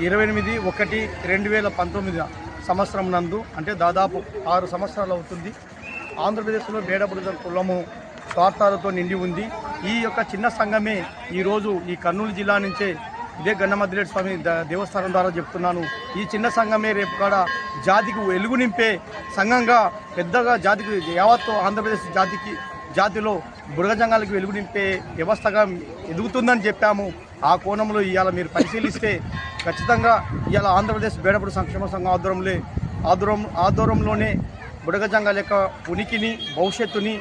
ఇరవై ఎనిమిది ఒకటి రెండు వేల పంతొమ్మిది సంవత్సరం నందు అంటే దాదాపు ఆరు సంవత్సరాలు అవుతుంది ఆంధ్రప్రదేశ్లో బేడబుడిద కులము స్వార్థాలతో నిండి ఉంది. ఈ యొక్క చిన్న సంఘమే ఈరోజు ఈ కర్నూలు జిల్లా నుంచే ఇదే గన్నమద్దిరెడ్డి స్వామి ద- దేవస్థానం ద్వారా చెప్తున్నాను. ఈ చిన్న సంఘమే రేపు కాడ జాతికి వెలుగు నింపే సంఘంగా పెద్దగా జాతికి యావత్తు ఆంధ్రప్రదేశ్ జాతికి జాతిలో బుడగజంగాలకు వెలుగు నింపే వ్యవస్థగా ఎదుగుతుందని చెప్పాము. ఆ కోణంలో ఇవాళ మీరు పరిశీలిస్తే ఖచ్చితంగా ఇవాళ ఆంధ్రప్రదేశ్ బేడపూడి సంక్షేమ సంఘం ఆధ్వర్యంలో ఆధ్వర్యం ఆధ్వర్యంలోనే బుడగజంగాల యొక్క ఉనికిని భవిష్యత్తుని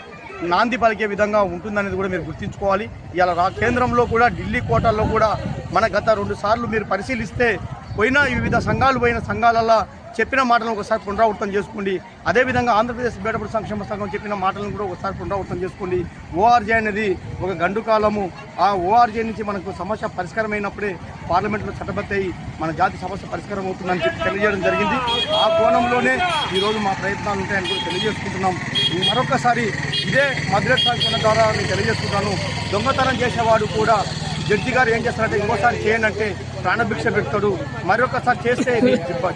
నాంది పలికే విధంగా ఉంటుందనేది కూడా మీరు గుర్తుంచుకోవాలి. ఇవాళ రా కేంద్రంలో కూడా ఢిల్లీ కోటాల్లో కూడా మన గత రెండు సార్లు మీరు పరిశీలిస్తే పోయిన వివిధ సంఘాలు పోయిన సంఘాలల్లో చెప్పిన మాటలను ఒకసారి పునరావృతం చేసుకోండి. అదేవిధంగా ఆంధ్రప్రదేశ్ బేడపూడి సంక్షేమ సంఘం చెప్పిన మాటలను కూడా ఒకసారి పునరావృతం చేసుకోండి. ఓఆర్జే అనేది ఒక గండు కాలము. ఆ ఓఆర్జే నుంచి మనకు సమస్య పరిష్కారం అయినప్పుడే పార్లమెంట్లో చట్టబద్ధ మన జాతి సమస్య పరిష్కారం అవుతుందని చెప్పి తెలియజేయడం జరిగింది. ఆ కోణంలోనే ఈరోజు మా ప్రయత్నాలు ఉంటాయని కూడా తెలియజేసుకుంటున్నాం. మరొకసారి ఇదే మద్రాస్ సాంక్షణ ద్వారా నేను తెలియజేసుకుంటాను. దొంగతనం చేసేవాడు కూడా జడ్జి గారు ఏం చేస్తారంటే ఇంకోసారి చేయండి అంటే ప్రాణభిక్ష పెడతాడు. మరొకసారి చేస్తే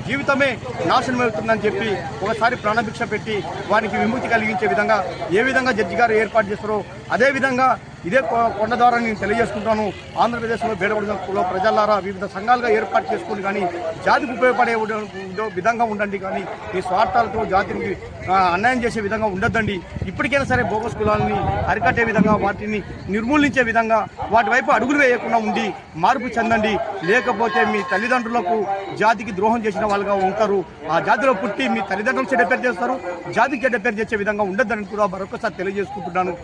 జీవితమే నాశనం అవుతుందని చెప్పి ఒకసారి ప్రాణభిక్ష పెట్టి వారికి విముక్తి కలిగించే విధంగా ఏ విధంగా జడ్జి గారు ఏర్పాటు చేస్తారో అదేవిధంగా ఇదే కొ- కొండ ద్వారా నేను తెలియజేసుకుంటాను. ఆంధ్రప్రదేశ్లో బేడబడిలో ప్రజలారా వివిధ సంఘాలుగా ఏర్పాటు చేసుకుని కానీ జాతికి ఉపయోగపడే విధంగా ఉండండి కానీ ఈ స్వార్థాలతో జాతికి అన్యాయం చేసే విధంగా ఉండొద్దండి. ఇప్పటికైనా సరే బోగస్ కులాలని అరికట్టే విధంగా వాటిని నిర్మూలించే విధంగా వాటి వైపు అడుగులు వేయకుండా ఉండి మార్పు చెందండి. లేకపోతే మీ తల్లిదండ్రులకు జాతికి ద్రోహం చేసిన వాళ్ళుగా ఉంటారు. ఆ జాతిలో పుట్టి మీ తల్లిదండ్రులు చెడ్డ పేరు చేస్తారు. జాతికి చెడ్డ పేరు చేసే విధంగా ఉండొద్దని కూడా మరొకసారి తెలియజేసుకుంటున్నాను.